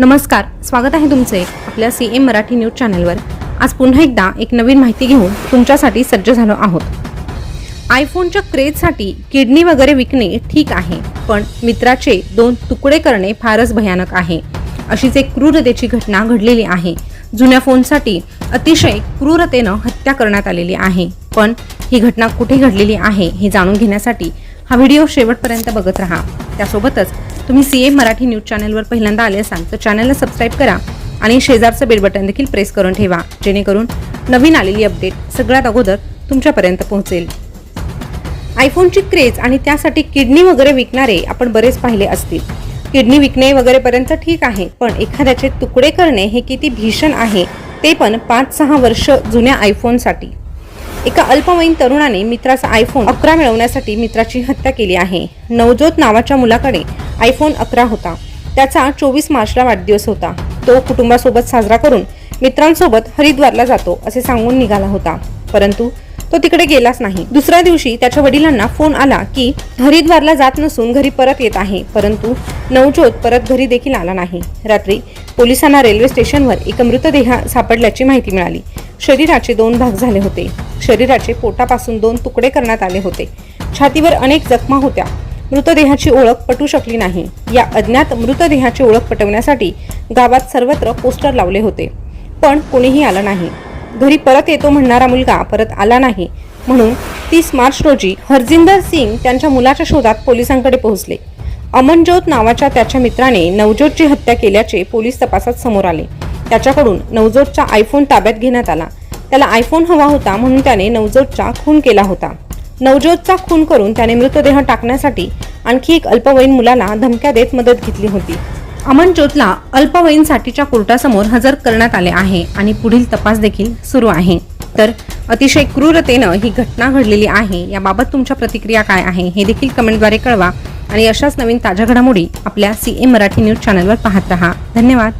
नमस्कार स्वागत आहे तुमचे आपल्या सी एम मराठी न्यूज चॅनलवर आज पुन्हा एकदा एक नवीन माहिती घेऊन तुमच्यासाठी सज्ज झालो आहोत. आयफोनच्या क्रेजसाठी किडनी वगैरे विकणे ठीक आहे पण मित्राचे दोन तुकडे करणे फारच भयानक आहे. अशीच एक क्रूरतेची घटना घडलेली आहे. जुन्या फोनसाठी अतिशय क्रूरतेनं हत्या करण्यात आलेली आहे. पण ही घटना कुठे घडलेली आहे हे जाणून घेण्यासाठी हा व्हिडिओ शेवटपर्यंत बघत राहा. त्यासोबतच तुम्ही सी एम मराठी न्यूज चॅनलवर पहिल्यांदा आले असाल तर चॅनलला सबस्क्राईब करा आणि शेजारचं बेल बटन देखील प्रेस करून ठेवा जेणेकरून नवीन आलेली अपडेट सगळ्यात अगोदर तुमच्यापर्यंत पोहोचेल. आयफोनची क्रेज आणि त्यासाठी किडनी वगैरे विकणारे आपण बरेच पाहिले असतील. किडनी विकणे वगैरेपर्यंत ठीक आहे पण एखाद्याचे तुकडे करणे हे किती भीषण आहे ते पण पाच सहा वर्ष जुन्या आयफोनसाठी. एका अल्पवयीन तरुणाने मित्राचा आयफोन अकरा मिळवण्यासाठी मित्राची हत्या केली आहे. नवजोत नावाच्या मुलाकडे आयफोन अकरा होता. त्याचा चोवीस मार्चला वाढदिवस होता. तो कुटुंबासोबत साजरा करून मित्रांसोबत हरिद्वारला जातो असे सांगून निघाला होता. परंतु तो तिकडे गेलाच नाही. दुसऱ्या दिवशी त्याच्या वडिलांना फोन आला की हरिद्वारला जात नसून घरी परत येत आहे परंतु नवजोत परत घरी देखील आला नाही. रात्री पोलिसांना रेल्वे स्टेशनवर एक मृतदेह सापडल्याची माहिती मिळाली. शरीराचे दोन भाग झाले होते. शरीराचे पोटापासून दोन तुकडे करण्यात आले होते. छातीवर अनेक जखमा होत्या. मृतदेहाची ओळख पटू शकली नाही. या अज्ञात मृतदेहाची ओळख पटवण्यासाठी गावात सर्वत्र पोस्टर लावले होते. पण कोणीही आलं नाही. घरी परत येतो म्हणणारा मुलगा परत आला नाही. म्हणून तीस मार्च रोजी हरजिंदर सिंग त्यांच्या मुलाच्या शोधात पोलिसांकडे पोहोचले. अमनज्योत नावाच्या त्याच्या मित्राने नवज्योतची हत्या केल्याचे पोलीस तपासात समोर आले. त्याच्याकडून नवज्योतचा आयफोन ताब्यात घेण्यात आला. त्याला आयफोन हवा होता म्हणून त्याने नवजोतचा खून केला होता. नवजोतचा खून करून त्याने मृतदेह टाकण्यासाठी आणखी एक अल्पवयीन मुलाला धमक्या देत मदत घेतली होती. अमनजोतला अल्पवयीनसाठीच्या कोर्टासमोर हजर करण्यात आले आहे आणि पुढील तपास देखील सुरू आहे. तर अतिशय क्रूरतेनं ही घटना घडलेली आहे. याबाबत तुमच्या प्रतिक्रिया काय आहे हे देखील कमेंटद्वारे कळवा आणि अशाच नवीन ताज्या घडामोडी आपल्या सी ए मराठी न्यूज चॅनलवर पाहत रहा. धन्यवाद.